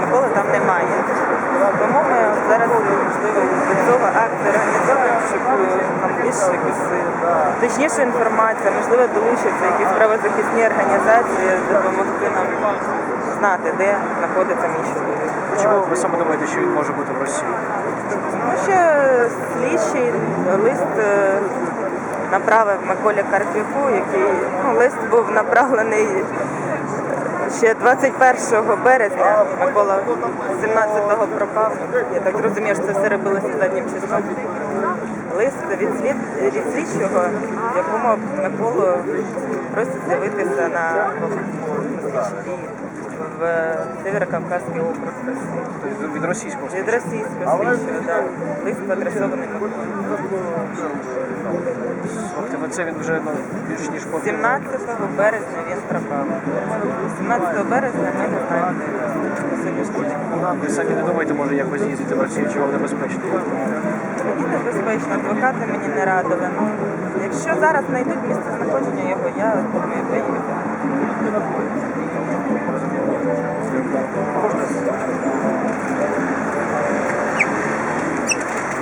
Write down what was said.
Миколи там немає. Тому ми зараз, можливо, до цього акт організовуємо, щоб нам більше якось е, точніша інформація, можливо, долучаться якісь правозахисні організації, допомогти нам знати, де знаходиться мій чоловік. Чому ви саме думаєте, що він може бути в Росії? Тому що слідчий лист е, направив Миколі Карпюку, який ну, лист був направлений ще 21 березня. Микола 17-го пропав. Я так зрозумію, що це все робилося заднім числом. Лист від, слід, від слідчого, якому Миколу просять з'явитися на слідчі в Северокавказький округ від російського Від російського слідчого, да. Лист адресований Миколі. Слухайте, ну це він вже ну, більш ніж по 17 березня він пропав. 17 березня ми не знаємо. де Ви самі не думаєте, може якось їздити в Росію, чи вам небезпечно? Мені небезпечно, адвокати мені не радили. Ну, якщо зараз знайдуть місце знаходження його, я думаю, поїду.